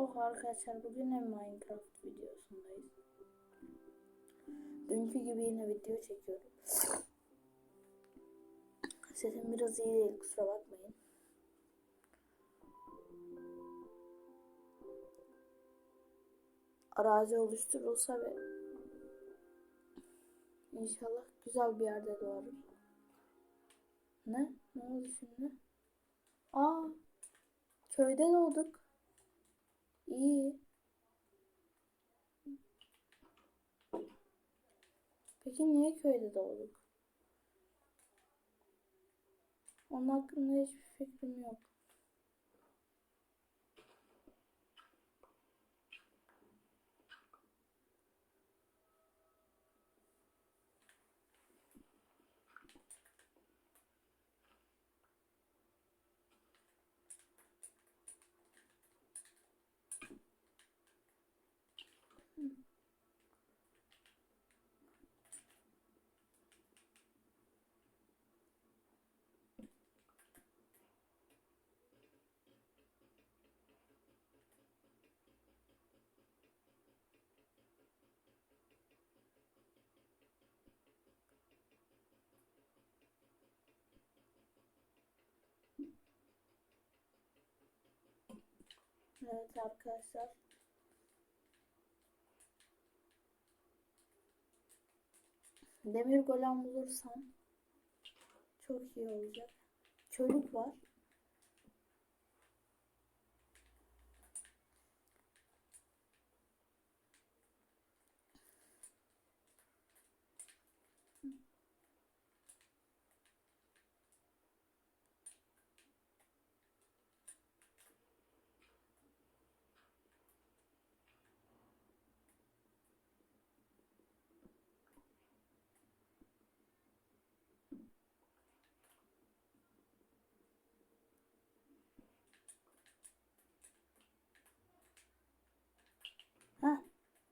Oh arkadaşlar bugün de Minecraft videosundayız. Dünkü gibi yine video çekiyorum. Sesim biraz iyi değil kusura bakmayın. Arazi oluşturulsa ve inşallah güzel bir yerde doğarım. Ne? Ne oldu şimdi? Aa, köyde doğduk. İyi. Peki niye köyde doğduk? Onun hakkında hiçbir fikrim yok. Evet arkadaşlar. Demir golem bulursam çok iyi olacak. Çocuk var.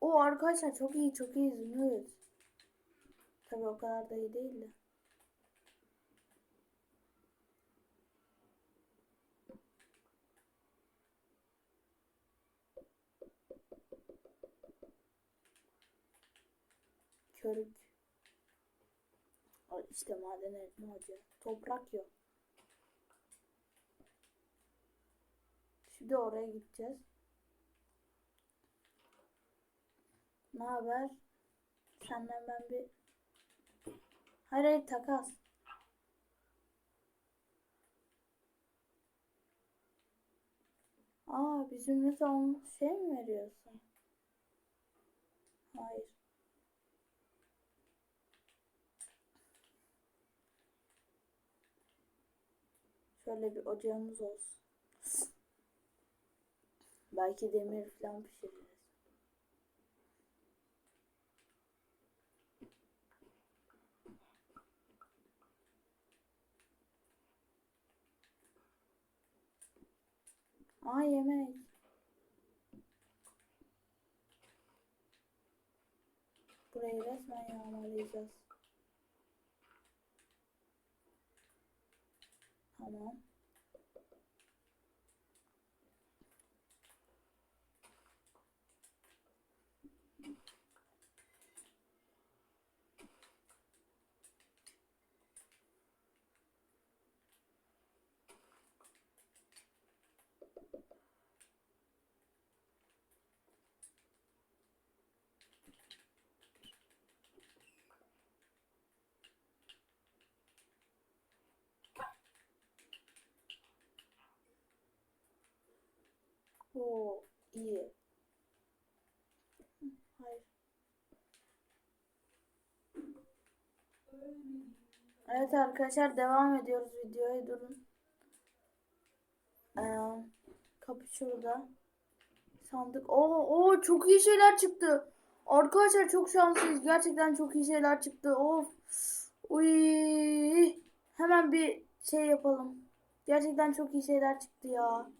O arkadaşlar çok iyi çok iyi izliyoruz. Tabii o kadar da iyi değil de. Körük. İşte maden elma hoca. Toprak yok. Şimdi oraya gideceğiz. Ne haber? Senden ben bir... Hayır hayır takas. Aa bizimle son şey mi veriyorsun? Hayır. Şöyle bir ocağımız olsun. Belki demir falan pişiririz. Aa yemek. Burayı resmen yağmalayacağız. Tamam. Oo iyi. Hayır. Evet arkadaşlar devam ediyoruz videoya durun. Ee, kapı şurada. Sandık. Oo, oo çok iyi şeyler çıktı. Arkadaşlar çok şanslıyız. Gerçekten çok iyi şeyler çıktı. Of. Uy. Hemen bir şey yapalım. Gerçekten çok iyi şeyler çıktı ya.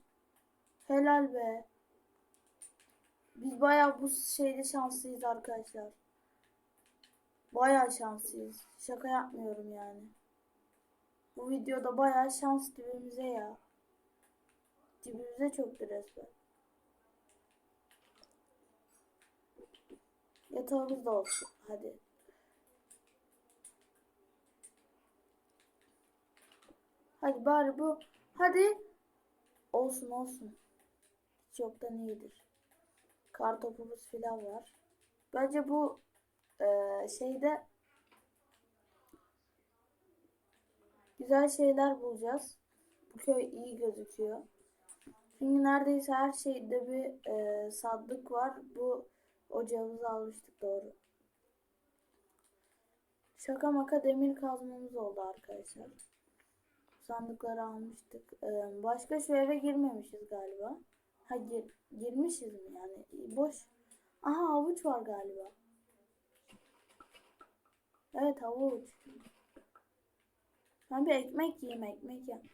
Helal be. Biz bayağı bu şeyde şanslıyız arkadaşlar. Bayağı şanslıyız. Şaka yapmıyorum yani. Bu videoda bayağı şans dibimize ya. Dibimize çöktü resmen. Yatağımız da olsun. Hadi. Hadi bari bu. Hadi. Olsun olsun. Hiç yoktan iyidir. Kar topumuz filan var. Bence bu eee, şeyde güzel şeyler bulacağız. Bu köy iyi gözüküyor. Çünkü neredeyse her şeyde bir eee, sandık var. Bu ocağımızı almıştık doğru. Şaka maka demir kazmamız oldu arkadaşlar. Sandıkları almıştık. Eee, başka şu eve girmemişiz galiba. Ha gir, girmişiz mi yani? Boş. Aha havuç var galiba. Evet havuç. Ben bir ekmek yiyeyim ekmek yapmış.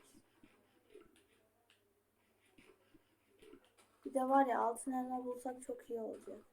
Bir de var ya altın elma bulsak çok iyi olacak.